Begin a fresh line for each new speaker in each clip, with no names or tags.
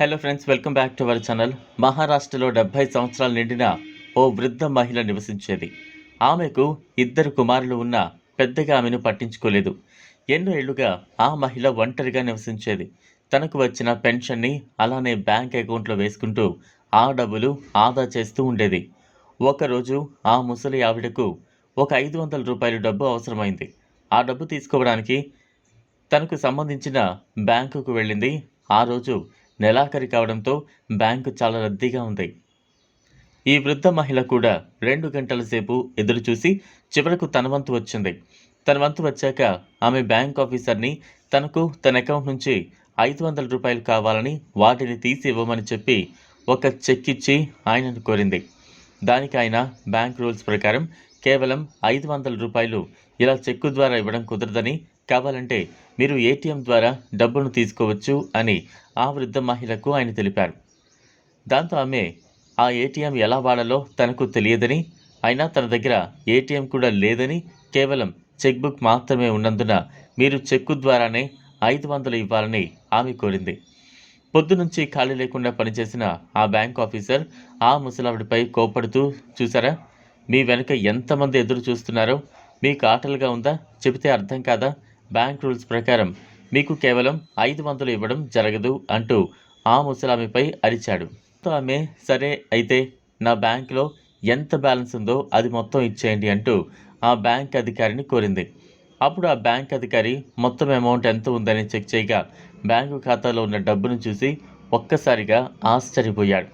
Hello friends welcome back to our channel మహారాష్ట్రలో డెబ్బై సంవత్సరాలు నిండిన ఓ వృద్ధ మహిళ నివసించేది. ఆమెకు ఇద్దరు కుమారులు ఉన్నా పెద్దగా ఆమెను పట్టించుకోలేదు. ఎన్నో ఏళ్ళుగా ఆ మహిళ ఒంటరిగా నివసించేది. తనకు వచ్చిన పెన్షన్ని అలానే బ్యాంక్ అకౌంట్లో వేసుకుంటూ ఆ డబ్బులు ఆదా చేస్తూ ఉండేది. ఒకరోజు ఆ ముసలి ఆవిడకు ఒక ఐదు వందల రూపాయల డబ్బు అవసరమైంది. ఆ డబ్బు తీసుకోవడానికి తనకు సంబంధించిన బ్యాంకుకు వెళ్ళింది. ఆ రోజు నెలాఖరి కావడంతో బ్యాంకు చాలా రద్దీగా ఉంది. ఈ వృద్ధ మహిళ కూడా రెండు గంటల సేపు ఎదురు చూసి చివరకు తన వంతు వచ్చింది. తన వంతు వచ్చాక ఆమె బ్యాంక్ ఆఫీసర్ని తనకు తన అకౌంట్ నుంచి ఐదు వందల రూపాయలు కావాలని వాటిని తీసి ఇవ్వమని చెప్పి ఒక చెక్ ఇచ్చి ఆయనను కోరింది. దానికి ఆయన బ్యాంక్ రూల్స్ ప్రకారం కేవలం ఐదు వందల రూపాయలు ఇలా చెక్కు ద్వారా ఇవ్వడం కుదరదని కావాలంటే మీరు ఏటీఎం ద్వారా డబ్బును తీసుకోవచ్చు అని ఆ వృద్ధ మహిళకు ఆయన తెలిపారు. దాంతో ఆమె ఆ ఏటీఎం ఎలా వాడాలో తనకు తెలియదని అయినా తన దగ్గర ఏటీఎం కూడా లేదని కేవలం చెక్ బుక్ మాత్రమే ఉన్నందున మీరు చెక్కు ద్వారానే ఐదు వందలు ఇవ్వాలని ఆమె కోరింది. పొద్దునుంచి ఖాళీ లేకుండా పనిచేసిన ఆ బ్యాంక్ ఆఫీసర్ ఆ ముసలావిడిపై కోపడుతూ చూసారా మీ వెనుక ఎంతమంది ఎదురు చూస్తున్నారో మీకు ఆటలుగా ఉందా? చెబితే అర్థం కాదా? బ్యాంక్ రూల్స్ ప్రకారం మీకు కేవలం ఐదు వందలు ఇవ్వడం జరగదు అంటూ ఆ ముసలామిపై అరిచాడు. తో ఆమె సరే అయితే నా బ్యాంక్లో ఎంత బ్యాలెన్స్ ఉందో అది మొత్తం ఇచ్చేయండి అంటూ ఆ బ్యాంక్ అధికారిని కోరింది. అప్పుడు ఆ బ్యాంక్ అధికారి మొత్తం అమౌంట్ ఎంత ఉందని చెక్ చేయగా బ్యాంకు ఖాతాలో ఉన్న డబ్బును చూసి ఒక్కసారిగా ఆశ్చర్యపోయాడు.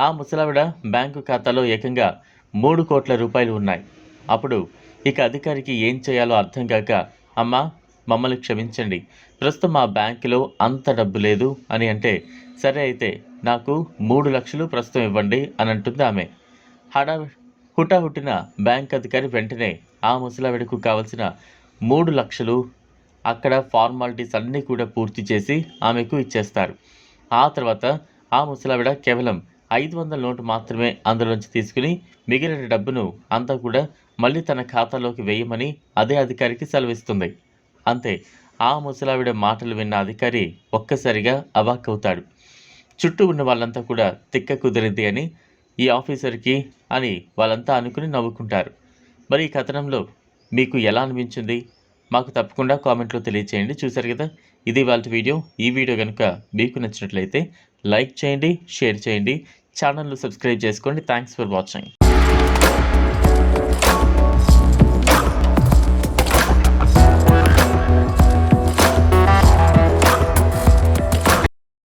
ఆ ముసలావిడ బ్యాంకు ఖాతాలో ఏకంగా మూడు కోట్ల రూపాయలు ఉన్నాయి. అప్పుడు ఇక అధికారికి ఏం చేయాలో అర్థం కాక అమ్మా మమ్మల్ని క్షమించండి. ప్రస్తుతం మా బ్యాంకులో అంత డబ్బు లేదు అని అంటే సరే అయితే నాకు మూడు లక్షలు ప్రస్తుతం ఇవ్వండి అని అంటుంది ఆమె. హడా హుటాహుటిన బ్యాంక్ అధికారి వెంటనే ఆ ముసలావిడకు కావలసిన మూడు లక్షలు అక్కడ ఫార్మాలిటీస్ అన్నీ కూడా పూర్తి చేసి ఆమెకు ఇచ్చేస్తారు. ఆ తర్వాత ఆ ముసలావిడ కేవలం ఐదు వందల నోటు మాత్రమే అందులోంచి తీసుకుని మిగిలిన డబ్బును అంతా కూడా మళ్ళీ తన ఖాతాలోకి వేయమని అదే అధికారికి సెలవిస్తుంది. అంతే. ఆ ముసలావిడ మాటలు విన్న అధికారి ఒక్కసారిగా అవాక్కవుతాడు. చుట్టూ ఉన్న వాళ్ళంతా కూడా తిక్క కుదిరింది అని ఈ ఆఫీసర్కి అని వాళ్ళంతా అనుకుని నవ్వుకుంటారు. మరి ఈ కథనంలో మీకు ఎలా అనిపించింది? మాకు తప్పకుండా కామెంట్లో తెలియచేయండి. చూసారు కదా? ఇది వాళ్ళ వీడియో. ఈ వీడియో కనుక మీకు నచ్చినట్లయితే లైక్ చేయండి షేర్ చేయండి. ఛానల్ను సబ్స్క్రైబ్ చేసుకోండి. Thanks for watching.